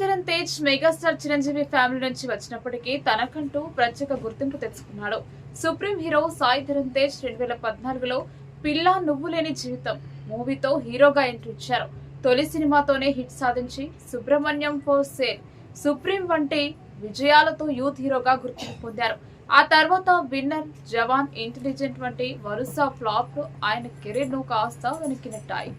Dharam Tej megastar Chiranjeevi family నుంచి వచ్చినప్పటికీ తనకంటూ ప్రత్యేక గుర్తింపు తెచ్చుకున్నాడు. సుప్రీం హీరో సాయి ధరమ్ తేజ్ రెండు వేల పద్నాలుగులో పిల్ల నువ్వు లేని జీవితం మూవీతో హీరోగా ఎంట్రీ ఇచ్చారు. తొలి సినిమాతోనే హిట్ సాధించి సుబ్రహ్మణ్యం ఫోర్ సేల్ సుప్రీం వంటి విజయాలతో యూత్ హీరోగా గుర్తింపు పొందారు. ఆ తర్వాత విన్నర్ జవాన్ ఇంటెలిజెంట్ వంటి వరుస ఫ్లాప్ ఆయన కెరీర్ను కాస్త వెనక్కి నెట్టాయి.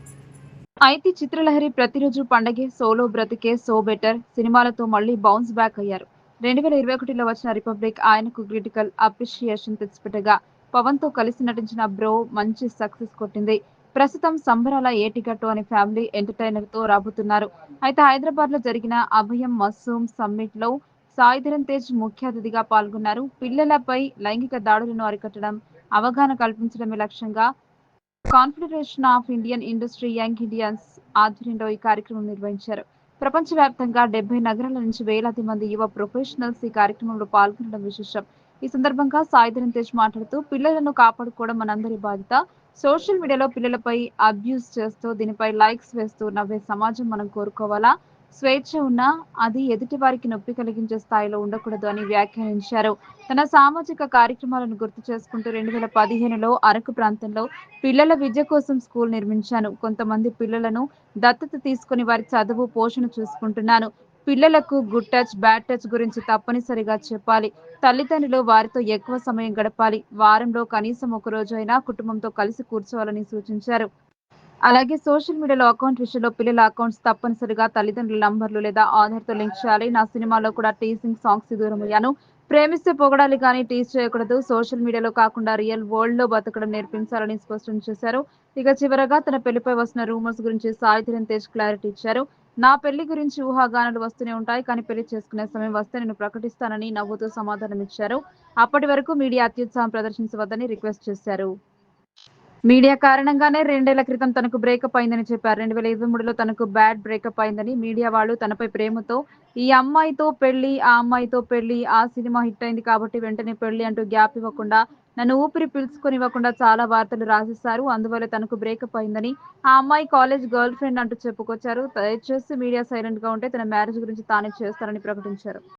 అయితే చిత్రలహరి ప్రతిరోజు పండగే సోలో బ్రతికే సో బెటర్ సినిమాలతో మళ్ళీ బౌన్స్ బ్యాక్ అయ్యారు. రెండు వేల ఇరవై ఒకటిలో వచ్చిన రిపబ్లిక్ ఆయనకు క్రిటికల్ అప్రిషియేషన్ తెచ్చిపెట్టగా పవన్తో కలిసి నటించిన బ్రో మంచి సక్సెస్ కొట్టింది. ప్రస్తుతం సంబరాల ఏటిగట్టు అనే ఫ్యామిలీ ఎంటర్టైనర్తో రాబోతున్నారు. అయితే హైదరాబాద్లో జరిగిన అభయం మస్సూమ్ సమ్మిట్లో సాయిధరన్ తేజ్ ముఖ్య అతిథిగా పాల్గొన్నారు. పిల్లలపై లైంగిక దాడులను అరికట్టడం అవగాహన కల్పించడమే లక్ష్యంగా confederation of Indian industry young Indians ఆధ్వర్యంలో ఈ కార్యక్రమం నిర్వహించారు. ప్రపంచవ్యాప్తంగా డెబ్బై నగరాల నుంచి వేలాది మంది యువ ప్రొఫెషనల్స్ ఈ కార్యక్రమంలో పాల్గొనడం విశేషం. ఈ సందర్భంగా సాయిధరం తేజ్ మాట్లాడుతూ పిల్లలను కాపాడుకోవడం మనందరి బాధ్యత. సోషల్ మీడియాలో పిల్లలపై అబ్యూస్ చేస్తూ దీనిపై లైక్స్ వేస్తూ నవ్వే సమాజం మనం కోరుకోవాలా? స్వేచ్ఛ ఉన్నా అది ఎదుటి వారికి నొప్పి కలిగించే స్థాయిలో ఉండకూడదు అని వ్యాఖ్యానించారు. తన సామాజిక కార్యక్రమాలను గుర్తు చేసుకుంటూ రెండు వేల పదిహేనులో అరకు ప్రాంతంలో పిల్లల విద్య కోసం స్కూల్ నిర్మించాను. కొంతమంది పిల్లలను దత్తత తీసుకుని వారి చదువు పోషణ చూసుకుంటున్నాను. పిల్లలకు గుడ్ టచ్ బ్యాడ్ టచ్ గురించి తప్పనిసరిగా చెప్పాలి. తల్లిదండ్రులు వారితో ఎక్కువ సమయం గడపాలి. వారంలో కనీసం ఒక రోజైనా కుటుంబంతో కలిసి కూర్చోవాలని సూచించారు. అలాగే సోషల్ మీడియాలో అకౌంట్ విషయంలో పిల్లల అకౌంట్స్ తప్పనిసరిగా తల్లిదండ్రుల నంబర్లు లేదా ఆధార్తో లింక్ చేయాలి. నా సినిమాలో కూడా టీసింగ్ సాంగ్స్ దూరం అయ్యాను ప్రేమిస్తే పొగడాలి కానీ టీస్ చేయకూడదు. సోషల్ మీడియాలో కాకుండా రియల్ వరల్డ్లో బతకడం నేర్పించాలని స్పష్టం చేశారు. ఇక చివరగా తన పెళ్ళిపై వస్తున్న రూమర్స్ గురించి సాయిధరన్ తేజ్ క్లారిటీ ఇచ్చారు. నా పెళ్ళి గురించి ఊహాగానాలు వస్తూనే ఉంటాయి. కానీ పెళ్ళి చేసుకునే సమయం వస్తే నేను ప్రకటిస్తానని నవ్వుతూ సమాధానం ఇచ్చారు అప్పటి వరకు మీడియా అత్యుత్సాహం ప్రదర్శించవద్దని రిక్వెస్ట్ చేశారు. మీడియా కారణంగానే రెండేళ్ళ క్రితం తనకు బ్రేకప్ అయిందని చెప్పారు. రెండు వేల ఇరవై మూడులో తనకు బ్యాడ్ బ్రేకప్ అయిందని మీడియా వాళ్ళు తనపై ప్రేమతో ఈ అమ్మాయితో పెళ్ళి ఆ అమ్మాయితో పెళ్ళి ఆ సినిమా హిట్ అయింది కాబట్టి వెంటనే పెళ్ళి అంటూ గ్యాప్ ఇవ్వకుండా నన్ను ఊపిరి పిలుచుకొని ఇవ్వకుండా చాలా వార్తలు రాసిస్తారు అందువల్ల తనకు బ్రేకప్ అయిందని ఆ అమ్మాయి కాలేజ్ గర్ల్ ఫ్రెండ్ అంటూ చెప్పుకొచ్చారు. దయచేసి మీడియా సైలెంట్గా ఉంటే తన మ్యారేజ్ గురించి తానే చేస్తారని ప్రకటించారు.